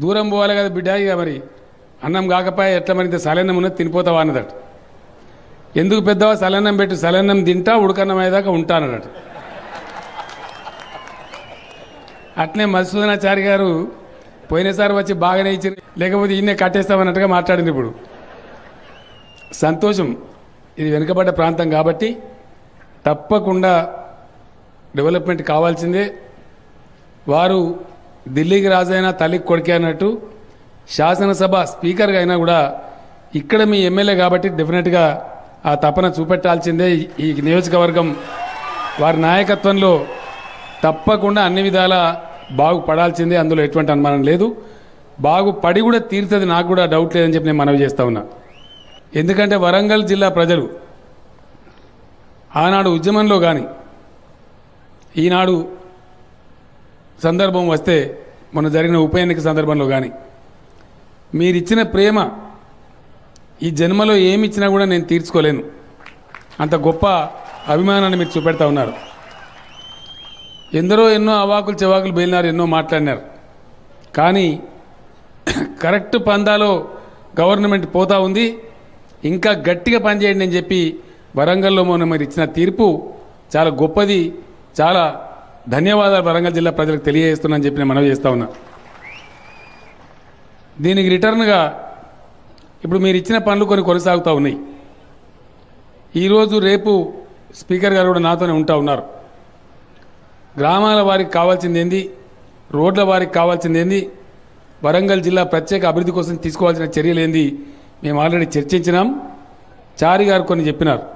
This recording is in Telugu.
దూరం పోవాలి కదా బిడ్డ ఇక మరి. అన్నం కాకపోయా ఎట్లా మరి ఇంత సలన్నం ఉన్నది తినిపోతావా అన్నదట. ఎందుకు పెద్దవా? సలన్నం పెట్టు సలన్నం తింటా ఉడకన్నం అయ్యేదాకా ఉంటానన్నట్టు అట్నే మధుసూదనాచారి గారు పోయినసారి వచ్చి బాగానే ఇచ్చారు లేకపోతే ఈయనే కట్టేస్తామన్నట్టుగా మాట్లాడింది ఇప్పుడు. సంతోషం. ఇది వెనుకబడ్డ ప్రాంతం కాబట్టి తప్పకుండా డెవలప్మెంట్ కావాల్సిందే. వారు ఢిల్లీకి రాజైనా తల్లికి కొడుకే అన్నట్టు శాసనసభ స్పీకర్గా అయినా కూడా ఇక్కడ మీ ఎమ్మెల్యే కాబట్టి డెఫినెట్గా ఆ తపన చూపెట్టాల్సిందే ఈ- ఈ నియోజకవర్గం. వారి నాయకత్వంలో తప్పకుండా అన్ని విధాల బాగుపడాల్సిందే అందులో ఎటువంటి అనుమానం లేదు. బాగుపడి కూడా తీరుతుంది నాకు కూడా డౌట్ లేదని చెప్పి నేను మనవి చేస్తా ఉన్నా. ఎందుకంటే వరంగల్ జిల్లా ప్రజలు ఆనాడు ఉద్యమంలో కానీ ఈనాడు సందర్భం వస్తే మొన్న జరిగిన ఉప ఎన్నిక సందర్భంలో కానీ మీరిచ్చిన ప్రేమ ఈ జన్మలో ఏమి ఇచ్చినా కూడా నేను తీర్చుకోలేను. అంత గొప్ప అభిమానాన్ని మీరు చూపెడతా ఉన్నారు. ఎందరో ఎన్నో అవాకులు చెవాకులు బేలినారు ఎన్నో మాట్లాడినారు. కానీ కరెక్ట్ పందాలో గవర్నమెంట్ పోతా ఉంది. ఇంకా గట్టిగా పనిచేయండి అని చెప్పి వరంగల్లో మొన్న మరి ఇచ్చిన తీర్పు చాలా గొప్పది చాలా ధన్యవాదాలు వరంగల్ జిల్లా ప్రజలకు తెలియజేస్తున్నా అని చెప్పి నేను మనవి చేస్తా ఉన్నా. దీనికి రిటర్న్గా ఇప్పుడు మీరు ఇచ్చిన పనులు కొన్ని కొనసాగుతూ ఉన్నాయి. ఈరోజు రేపు స్పీకర్ గారు కూడా నాతోనే ఉంటా ఉన్నారు. గ్రామాల వారికి కావాల్సింది ఏంది? రోడ్ల వారికి కావాల్సింది ఏంది? వరంగల్ జిల్లా ప్రత్యేక అభివృద్ధి కోసం తీసుకోవాల్సిన చర్యలు ఏంది? మేము ఆల్రెడీ చర్చించినాం. చారి గారు కొన్ని చెప్పినారు.